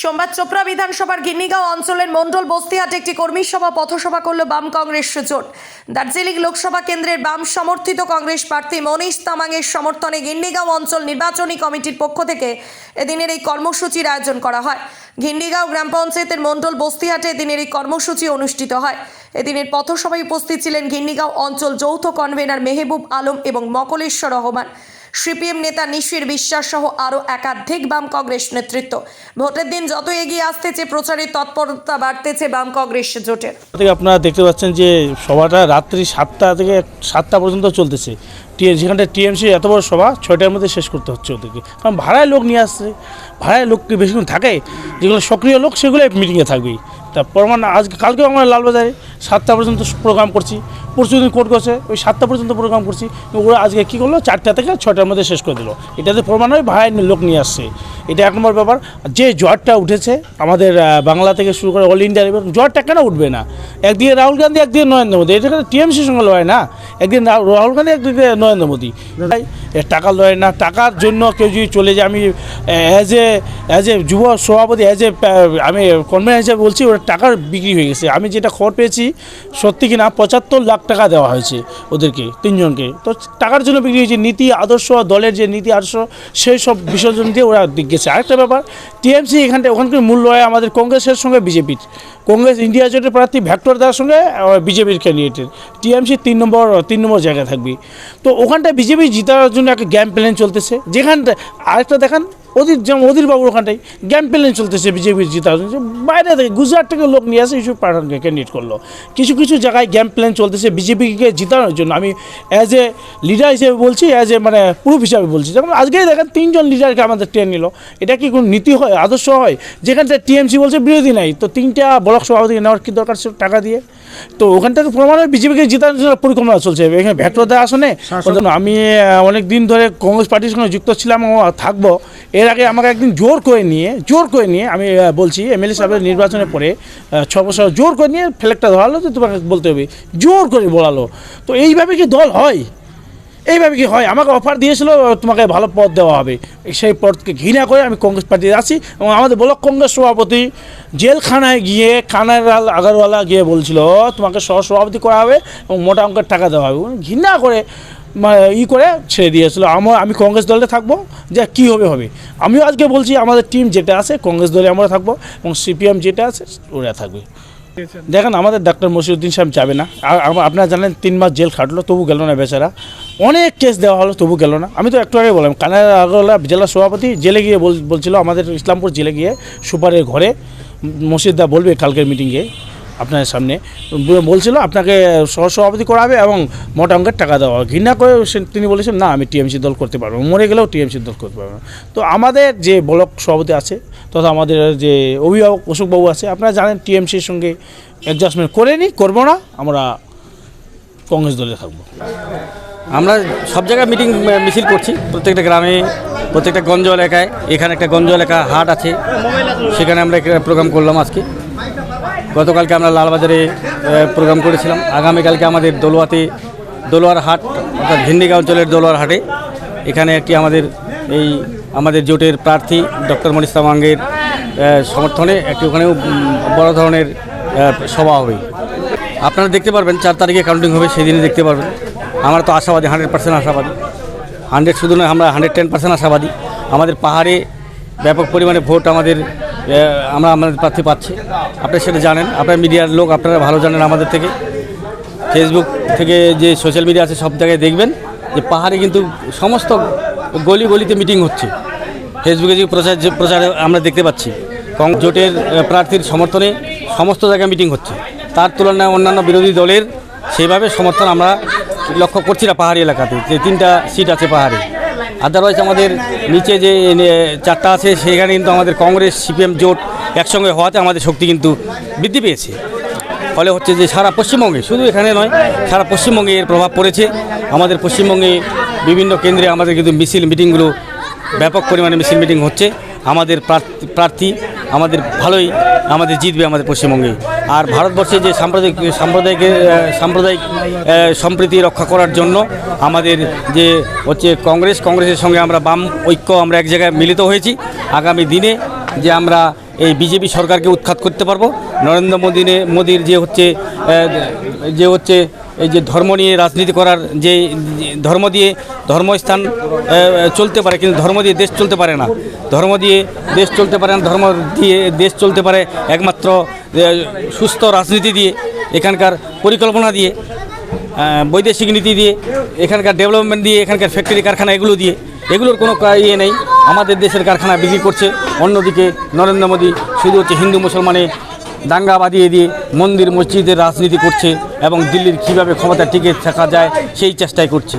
সোমবার চোপড়া বিধানসভার গিন্নিগাঁও অঞ্চলের মন্ডল বস্তিহাটে একটি কর্মী সভা, পথসভা করল বাম কংগ্রেস জোট। দার্জিলিং লোকসভা কেন্দ্রের বাম সমর্থিত কংগ্রেস প্রার্থী মনীষ তামাংয়ের সমর্থনে গিন্নিগাঁও অঞ্চল নির্বাচনী কমিটির পক্ষ থেকে এদিনের এই কর্মসূচির আয়োজন করা হয়। ঘিন্ডিগাঁও গ্রাম পঞ্চায়েতের মন্ডল বস্তিহাটে এদিনের এই কর্মসূচি অনুষ্ঠিত হয়। এদিনের পথসভায় উপস্থিত ছিলেন ঘিন্ডিগাঁও অঞ্চল যৌথ কনভেনার মেহবুব আলম এবং মকলেশ্বর রহমান। সিপিএম নেতা নিশির বিশ্বাস সহ আরও একাধিক বাম কংগ্রেস নেতৃত্ব। ভোটের দিন যত এগিয়ে আসতেছে প্রচারের তৎপরতা বাড়তেছে বাম কংগ্রেস জোটের আপনারা দেখতে পাচ্ছেন যে সভাটা রাত্রি সাতটা থেকে সাতটা পর্যন্ত চলতেছে। যেখানটা টিএমসি এত বড় সভা, ছয়টার মধ্যে শেষ করতে হচ্ছে ওদেরকে। কারণ ভাড়ায় লোক নিয়ে আসছে, ভাড়ায় লোক বেশিক্ষণ থাকে? যেগুলো সক্রিয় লোক সেগুলো মিটিংয়ে থাকবেই। তা প্রমাণ আজকে কালকেও আমরা লালবাজারে সাতটা পর্যন্ত প্রোগ্রাম করছি। পরশু দিন কোর্ট করছে ওই সাতটা পর্যন্ত প্রোগ্রাম করছি ওরা আজকে কী করল? চারটা থেকে ছয়টার মধ্যে শেষ করে দিল। এটাতে প্রমাণ হয় ভাড়ায় লোক নিয়ে আসছে। এটা এক নম্বর ব্যাপার। যে জ্বরটা উঠেছে, আমাদের বাংলা থেকে শুরু করে অল ইন্ডিয়ার এবং জ্বরটা কেন উঠবে না? একদিকে রাহুল গান্ধী, একদিকে নরেন্দ্র মোদী। এটা টিএমসির সঙ্গে লড়াই না। একদিন রাহুল গান্ধী, একদিকে নরেন্দ্র মোদী। টাকা লড়াই না। টাকার জন্য কেউ যদি চলে যায়, আমি অ্যাজ এ অ্যাজ এ যুব সভাপতি অ্যাজ এ আমি কনভেনার হিসেবে বলছি ওটা টাকার বিক্রি হয়ে গেছে। আমি যেটা খবর পেয়েছি, সত্যি কিনা পঁচাত্তর লাখ টাকা দেওয়া হয়েছে ওদেরকে, তিনজনকে। তো টাকার জন্য বিক্রি হয়েছে নীতি আদর্শ, দলের যে নীতি আদর্শ, সেই সব বিসর্জন দিয়ে ওরা দিক গেছে। আরেকটা ব্যাপার, টিএমসি এখানটা ওখানকার মূল্য হয় আমাদের কংগ্রেসের সঙ্গে বিজেপির কংগ্রেস ইন্ডিয়া জোটের প্রার্থী ভ্যাক্টর দেওয়ার সঙ্গে বিজেপির ক্যান্ডিডেটের টিএমসি তিন নম্বর তিন নম্বর জায়গায় থাকবে। তো ওখানটায় বিজেপি জিতার জন্য একটা গ্যাম প্ল্যান চলতেছে। যেখানটা আরেকটা দেখান অধীর যেমন অধীর বাবুর ওখানটায় গ্যাম প্ল্যান চলতেছে বিজেপির জন্য বাইরে থেকে গুজরাট থেকে লোক নিয়ে আসে এইসব পাঠানকে ক্যান্ডিডেট করল। কিছু কিছু জায়গায় গ্যাম প্ল্যান চলতেছে বিজেপিকে জিতানোর জন্য। আমি অ্যাজ এ লিডার হিসেবে বলছি অ্যাজ এ মানে প্রুফ হিসাবে বলছি। যেমন আজকেই দেখেন তিনজন লিডারকে আমাদের ট্রেন নিল। এটা কি কোনো নীতি হয় আদর্শ হয়? যেখানটা টিএমসি বলছে বিরোধী নাই। তো তিনটা ব্লক সভাপতি নেওয়ার কি দরকার ছিল টাকা দিয়ে? তো ওখান থেকে প্রমাণ হয় বিজেপিকে জেতানোর জন্য পরিকল্পনা চলছে। এখানে ভেটরদা আসনে ওদের- আমি অনেক দিন ধরে কংগ্রেস পার্টির সঙ্গে যুক্ত ছিলাম ও থাকব। এর আগে আমাকে একদিন জোর করে নিয়ে, জোর করে নিয়ে আমি বলছি, এমএলএ সাহেবের নির্বাচনের পরে ছ বছর জোর করে নিয়ে ফ্ল্যাগটা ধরালো যে তোমাকে বলতে হবে। জোর করে বলালো। তো এইভাবে কি দল হয়? এইভাবে কি হয়? আমাকে অফার দিয়েছিল, তোমাকে ভালো পদ দেওয়া হবে। সেই পদকে ঘৃণা করে আমি কংগ্রেস পার্টিতে আছি এবং আমাদের ব্লক কংগ্রেস সভাপতি জেলখানায় গিয়ে খানারাল আগারওয়ালা গিয়ে বলছিল, তোমাকে সহ সভাপতি করা হবে এবং মোটা অঙ্কের টাকা দেওয়া হবে। ঘৃণা করে ই করে ছেড়ে দিয়েছিল। আমার আমি কংগ্রেস দলে থাকব, যে কী হবে হবে। আমিও আজকে বলছি, আমাদের টিম যেটা আছে, কংগ্রেস দলে আমরা থাকব, এবং সিপিএম যেটা আছে, ওরা থাকবে। দেখেন, আমাদের ডাক্তার মসিউদ্দিন সাহেব যাবে না। আপনারা জানেন, তিন মাস জেল খাটলো, তবু গেল না বেচারা। অনেক কেস দেওয়া হলো, তবু গেল না। আমি তো একটু আগে বললাম কানাডা আগরওয়ালা জেলা সভাপতি জেলে গিয়ে বল- বলছিল, আমাদের ইসলামপুর জেলে গিয়ে সুপারের ঘরে মসজিদদা বলবে কালকের মিটিংয়ে আপনার সামনে। বলছিল আপনাকে সহসভাপতি করা হবে এবং মোটা অঙ্কের টাকা দেওয়া হবে। ঘৃণা করে তিনি বলেছেন, না, আমি টিএমসি দল করতে পারব মরে গেলেও টিএমসি দল করতে পারব। তো আমাদের যে ব্লক সভাপতি আছে তথা আমাদের যে অভিভাবক অশোকবাবু আছে, আপনারা জানেন টিএমসির সঙ্গে অ্যাডজাস্টমেন্ট করে নিই করব না, আমরা কংগ্রেস দলে থাকব। আমরা সব জায়গায় মিটিং মিছিল করছি। প্রত্যেকটা গ্রামে, প্রত্যেকটা গঞ্জ এলাকায়, এখানে একটা গঞ্জ এলাকা হাট আছে, সেখানে আমরা একটা প্রোগ্রাম করলাম আজকে। গতকালকে আমরা লালবাজারে প্রোগ্রাম করেছিলাম। আগামীকালকে আমাদের দোলোয়াতে দোলোয়ার হাট, অর্থাৎ ভিন্ডিগা অঞ্চলের দোলোয়ার হাটে। এখানে একটি আমাদের এই, আমাদের জোটের প্রার্থী ডক্টর মনিস তামাঙ্গের সমর্থনে একটি ওখানেও বড় ধরনের সভা হবে। আপনারা দেখতে পারবেন, চার তারিখে কাউন্টিং হবে সেদিনে দেখতে পারবেন। আমরা তো আশাবাদী হান্ড্রেড পার্সেন্ট আশাবাদী। হান্ড্রেড শুধু নয়, আমরা হান্ড্রেড টেন পার্সেন্ট আশাবাদী। আমাদের পাহাড়ে ব্যাপক পরিমাণে ভোট আমাদের আমরা আমাদের প্রার্থী পাচ্ছি। আপনি সেটা জানেন। আপনার মিডিয়ার লোক আপনারা ভালো জানেন আমাদের থেকে। ফেসবুক থেকে যে সোশ্যাল মিডিয়া আছে, সব জায়গায় দেখবেন যে পাহাড়ে কিন্তু সমস্ত গলি গলিতে মিটিং হচ্ছে। ফেসবুকে যে প্রচার যে প্রচারে আমরা দেখতে পাচ্ছি, কং জোটের প্রার্থীর সমর্থনে সমস্ত জায়গায় মিটিং হচ্ছে। তার তুলনায় অন্যান্য বিরোধী দলের সেভাবে সমর্থন আমরা লক্ষ্য করছি না পাহাড়ি এলাকাতে। যে তিনটা সিট আছে পাহাড়ে। আদারওয়াইজ আমাদের নিচে যে চারটা আছে, সেখানে কিন্তু আমাদের কংগ্রেস, সিপিএম জোট একসঙ্গে হওয়াতে আমাদের শক্তি কিন্তু বৃদ্ধি পেয়েছে। ফলে হচ্ছে যে সারা পশ্চিমবঙ্গে, শুধু এখানে নয়, সারা পশ্চিমবঙ্গে এর প্রভাব পড়েছে। আমাদের পশ্চিমবঙ্গে বিভিন্ন কেন্দ্রে আমাদের কিন্তু মিছিল, মিটিংগুলো ব্যাপক পরিমাণে মিছিল, মিটিং হচ্ছে। আমাদের প্রার্থী- আমাদের ভালোই আমাদের জিতবে আমাদের পশ্চিমবঙ্গে। আর ভারতবর্ষে যে সাম্প্রদায়িক সাম্প্রদায়িক আহ, সাম্প্রদায়িক সম্প্রীতি রক্ষা করার জন্য আমাদের যে হচ্ছে কংগ্রেস কংগ্রেসের সঙ্গে আমরা বাম ঐক্য আমরা এক জায়গায় মিলিত হয়েছি। আগামী দিনে যে আমরা এই বিজেপি সরকারকে উৎখাত করতে পারব নরেন্দ্র মোদী মোদির যে হচ্ছে যে হচ্ছে এই যে ধর্ম নিয়ে রাজনীতি করার যে ধর্ম দিয়ে ধর্মস্থান চলতে পারে, কিন্তু ধর্ম দিয়ে দেশ চলতে পারে না। ধর্ম দিয়ে দেশ চলতে পারে না, ধর্ম দিয়ে দেশ চলতে পারে একমাত্র সুস্থ রাজনীতি দিয়ে, এখানকার পরিকল্পনা দিয়ে বৈদেশিক নীতি দিয়ে, এখানকার ডেভেলপমেন্ট দিয়ে, এখানকার ফ্যাক্টরি কারখানা এগুলো দিয়ে, এগুলোর কোনো ইয়ে নেই। আমাদের দেশের কারখানা বিক্রি করছে, অন্যদিকে নরেন্দ্র মোদী শুধু হচ্ছে হিন্দু মুসলমানে দাঙ্গা বাঁধিয়ে দিয়ে মন্দির, মসজিদের রাজনীতি করছে এবং দিল্লির কীভাবে ক্ষমতা টিকে থাকা যায় সেই চেষ্টাই করছে।